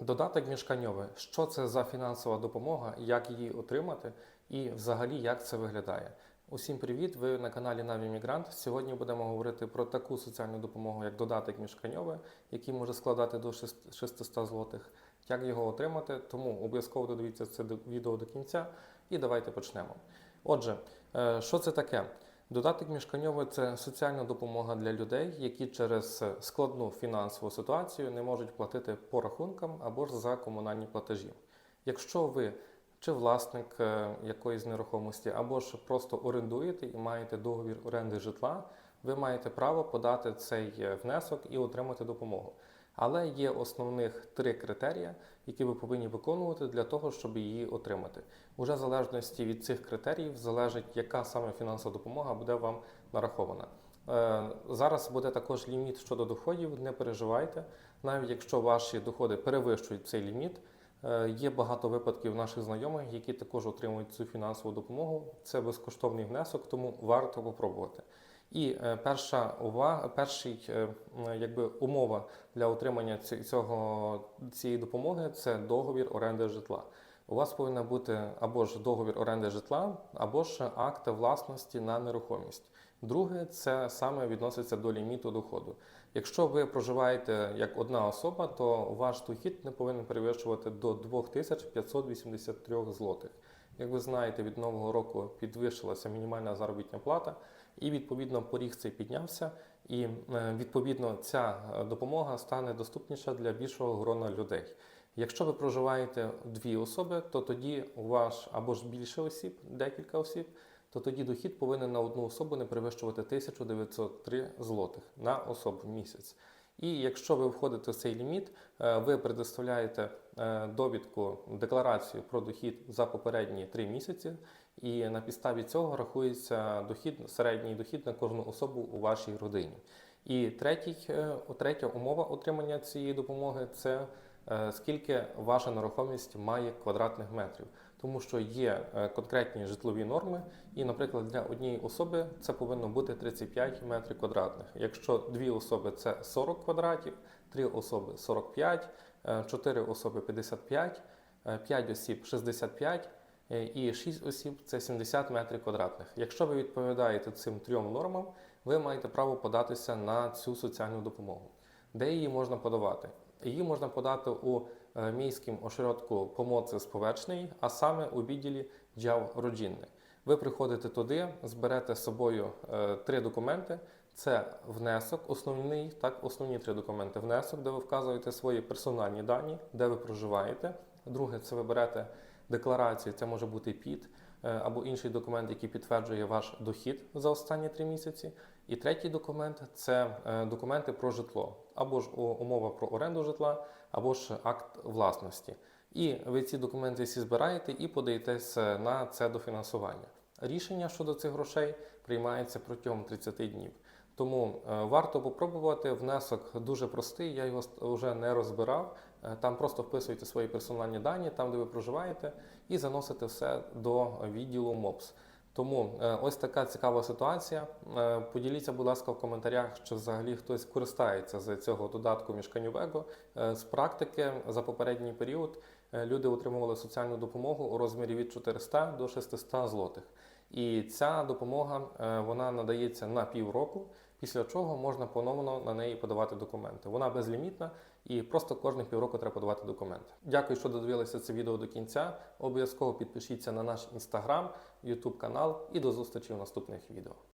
Додаток міжканьовий. Що це за фінансова допомога, як її отримати і взагалі як це виглядає? Усім привіт! Ви на каналі Наві Мігрант. Сьогодні будемо говорити про таку соціальну допомогу, як додаток міжканьовий, який може складати до 600 злотих. Як його отримати? Тому обов'язково додивіться це відео до кінця і давайте почнемо. Отже, е, що це таке? Додаток міжканьовий це соціальна допомога для людей, які через складну фінансову ситуацію не можуть платити по рахункам або ж за комунальні платежі. Якщо ви чи власник е, якоїсь нерухомості, або ж просто орендуєте і маєте договір оренди житла, ви маєте право подати цей е, внесок і отримати допомогу. Але є основних три критерії, які ви повинні виконувати для того, щоб її отримати. Уже в залежності від цих критеріїв залежить, яка саме фінансова допомога буде вам нарахована. Е, Зараз буде також ліміт щодо доходів, не переживайте. Навіть якщо ваші доходи перевищують цей ліміт, е, є багато випадків наших знайомих, які також отримують цю фінансову допомогу. Це безкоштовний внесок, тому варто попробувати. І е, перша увага, перший е, якби умова для отримання цього цієї допомоги це договір оренди житла. У вас повинна бути або ж договір оренди житла, або ж акт власності на нерухомість. Друге, це саме відноситься до ліміту доходу. Якщо ви проживаєте як одна особа, то ваш дохід не повинен перевищувати до 2583 злотих. Як ви знаєте, від нового року підвищилася мінімальна заробітна плата, і відповідно поріг цей піднявся. І е, відповідно ця е, допомога стане доступніша для більшого грона людей. Якщо ви проживаєте дві особи, то тоді у вас або ж більше осіб, декілька осіб, то тоді дохід повинен на одну особу не перевищувати 1903 злотих на особу в місяць. І якщо ви входите в цей ліміт, е, ви предоставляєте е, довідку, декларацію про дохід за попередні три місяці, і на підставі цього рахується дохід, середній дохід на кожну особу у вашій родині. І третій, е, третя умова отримання цієї допомоги це скільки ваша нерухомість має квадратних метрів. Тому що є е, конкретні житлові норми, і, наприклад, для однієї особи це повинно бути 35 метрів квадратних. Якщо дві особи це 40 квадратів, три особи 45, е, чотири особи 55, е, 5 осіб 65 е, і 6 осіб це 70 метрів квадратних. Якщо ви відповідаєте цим трьом нормам, ви маєте право податися на цю соціальну допомогу. Де її можна подавати? Її можна подати у е, міському оширотку помоці сповечний, а саме у відділі джав родинний. Ви приходите туди, зберете з собою е, три документи. Це внесок, основний, так, основні три документи. Внесок, де ви вказуєте свої персональні дані, де ви проживаєте. Друге, це ви берете декларацію, це може бути ПІД або інший документ, який підтверджує ваш дохід за останні три місяці. І третій документ це е, документи про житло, або ж умова про оренду житла, або ж акт власності. І ви ці документи всі збираєте і подаєтесь е, на це дофінансування. Рішення щодо цих грошей приймається протягом 30 днів. Тому е, варто попробувати. Внесок дуже простий, я його вже не розбирав. Е, Там просто вписуєте свої персональні дані, там де ви проживаєте, і заносите все до відділу МОПС. Тому е, ось така цікава ситуація. Поділіться, будь ласка, в коментарях, чи взагалі хтось користається з цього додатку міжканювего. Е, З практики за попередній період люди отримували соціальну допомогу у розмірі від 400 до 600 злотих. І ця допомога е, вона надається на півроку, після чого можна поновно на неї подавати документи. Вона безлімітна і просто кожних півроку треба подавати документи. Дякую, що додивилися це відео до кінця. Обов'язково підпишіться на наш інстаграм, ютуб канал і до зустрічі в наступних відео.